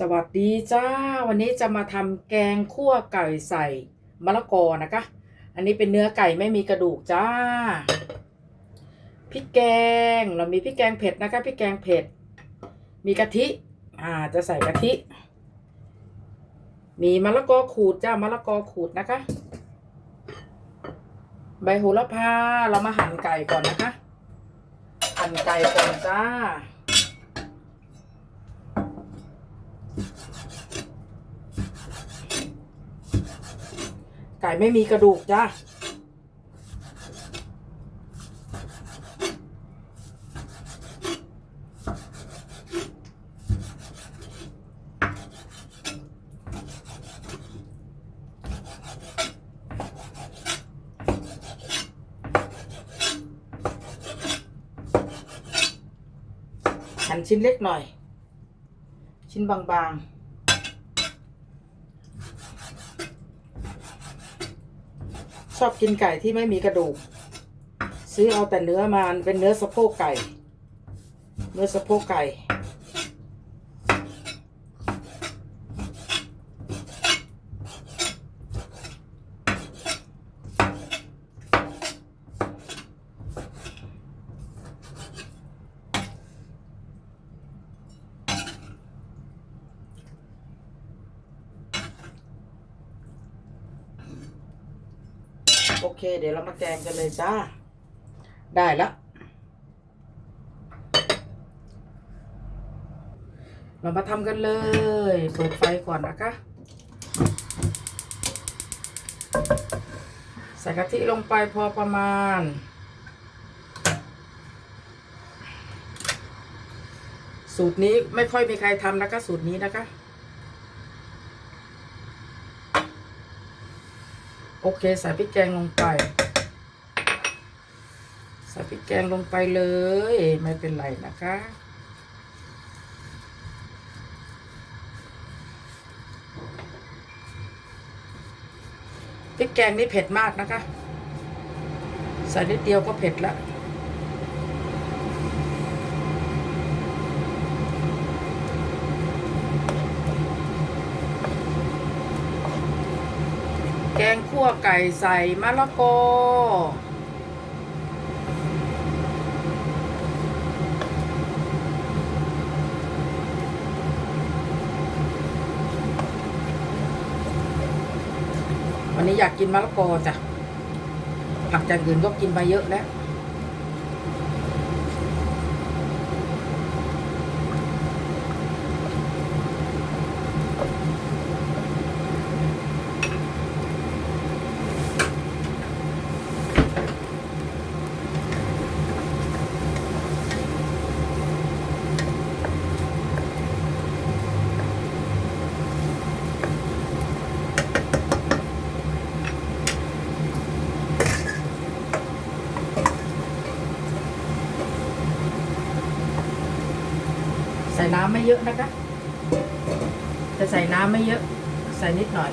สวัสดีจ้า วันนี้จะมาทำแกงคั่วไก่ใส่มะละกอนะคะ อันนี้เป็นเนื้อไก่ไม่มีกระดูกจ้าพริกแกงเรามีพริกแกงเผ็ดนะคะพริกแกงเผ็ด มีกะทิอ่าจะใส่กะทิ มีมะละกอขูดจ้ามะละกอขูดนะคะ ใบโหระพาเรามาหั่นไก่ก่อนนะคะหั่นไก่ก่อนจ้า ไก่ไม่มีกระดูกจ้าหั่นชิ้นเล็กหน่อย ชิ้นบางๆ อบกินไก่ที่ไม่มีกระดูก ซื้อเอาแต่เนื้อมาเป็นเนื้อสะโพกไก่ เนื้อสะโพกไก่ โอเค เดี๋ยวเรามาแกงกันเลยจ้า ได้แล้ว เรามาทำกันเลย เปิดไฟก่อนนะคะ ใส่กะทิลงไปพอประมาณสูตรนี้ไม่ค่อยมีใครทำนะคะ สูตรนี้นะคะ โอเคใส่พริกแกงลงไป ใส่พริกแกงลงไปเลย ไม่เป็นไรนะคะพริกแกงนี่เผ็ดมากนะคะ ใส่นิดเดียวก็เผ็ดแล้ว แกงคั่วไก่ใส่มะละกอ วันนี้อยากกินมะละกอจ้ะ ผักจากอื่นก็กินไปเยอะแล้ว ใส่น้ำไม่เยอะนะคะ จะใส่น้ำไม่เยอะ ใส่นิดหน่อย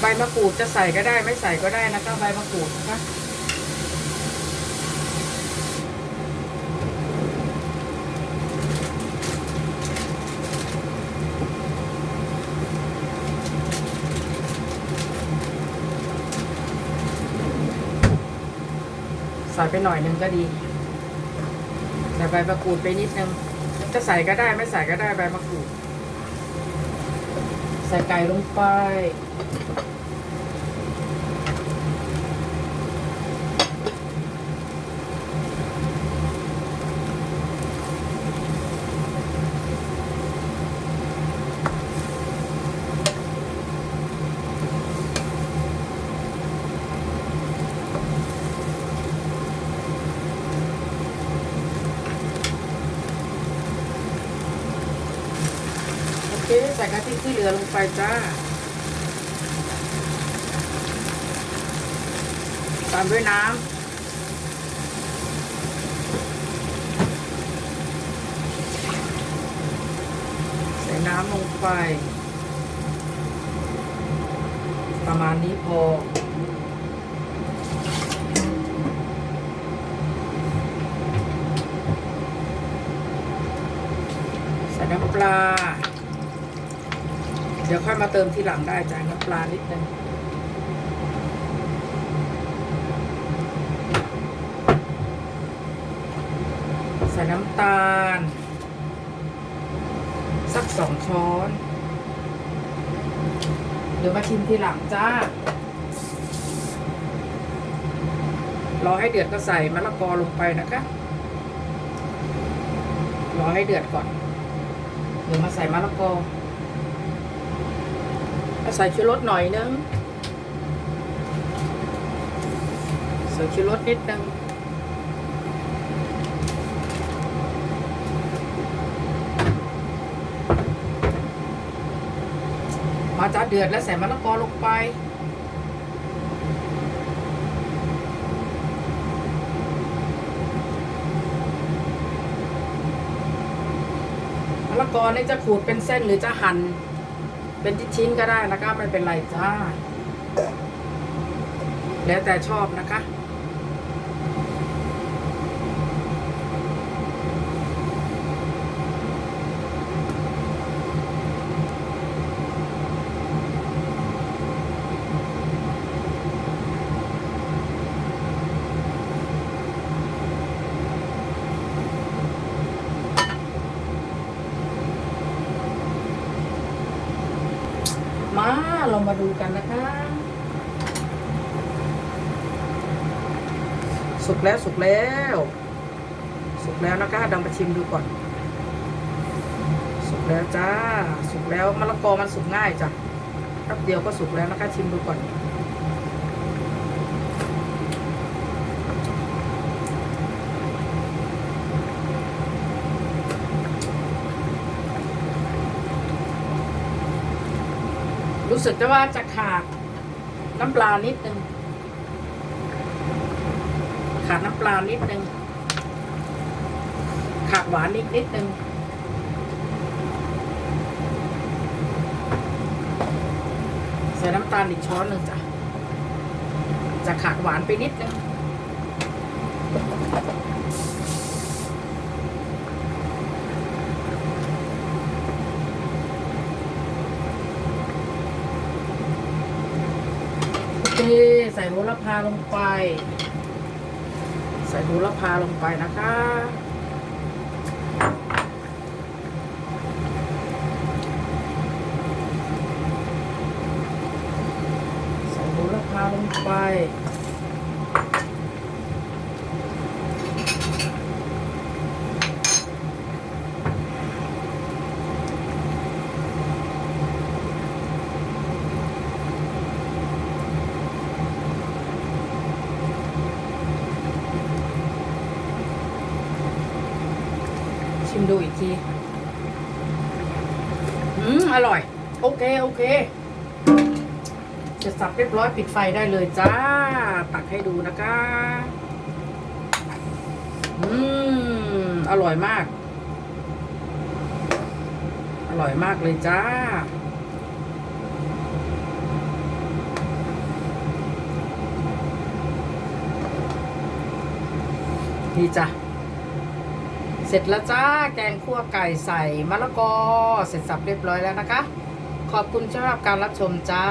ใบมะกรูดจะใส่ก็ได้ไม่ใส่ก็ได้นะคะใบมะกรูดนะคะ ส่ไปหน่อยหนึ่งก็ดี ใส่ใบมะกรูดไปนิดนึง จะใส่ก็ได้ไม่ใส่ก็ได้ใบมะกรูด ใส่ไก่ลงไป คใส่กะทิที่เหลือลงไปจ้า ตามด้วยน้ำใส่น้ำลงไป ประมาณนี้พอ ใส่น้ำปลา ดี๋ยวค่อยมาเติมทีหลังได้จ้ะน้ำปลานิดนึงใส่น้ำตาล สักสองช้อน เดี๋ยวมาชิมทีหลังจ้ารอให้เดือดก็ใส่มะละกอลงไปนะคะรอให้เดือดก่อน เดี๋ยวมาใส่มะละกอ ใส่ชูรสหน่อยนึงใส่ชูรสนิดนึงมาจ้าเดือดแล้วใส่มะละกอลงไป มะละกอนี่จะขูดเป็นเส้นหรือจะหั่น เป็นชิ้นๆก็ได้นะคะไม่เป็นไรจ้า แล้วแต่ชอบนะคะ มาดูกันนะคะ สุกแล้วสุกแล้ว สุกแล้วนะคะดังไปชิมดูก่อน สุกแล้วจ้า สุกแล้วมะละกอมันสุกง่ายจ้ะแป๊บเดียวก็สุกแล้วนะคะชิมดูก่อน รู้สึกจะว่าจะขาดน้ำปลานิดนึง ขาดน้ำปลานิดนึง ขาดหวานนิดนิดนึงใส่น้ำตาลอีกช้อนหนึ่งจ้ะจะขาดหวานไปนิดนึง โอเค ใส่โหระพาลงไป ใส่โหระพาลงไปนะคะใส่โหระพาลงไป ดูอีกที อืม อร่อย โอเค โอเค จะสับเรียบร้อยปิดไฟได้เลยจ้า ตักให้ดูนะคะ อืม อร่อยมาก อร่อยมากเลยจ้าดีจ้ะ เสร็จแล้วจ้าแกงคั่วไก่ใส่มะละกอ เสร็จสับเรียบร้อยแล้วนะคะ ขอบคุณสำหรับการรับชมจ้า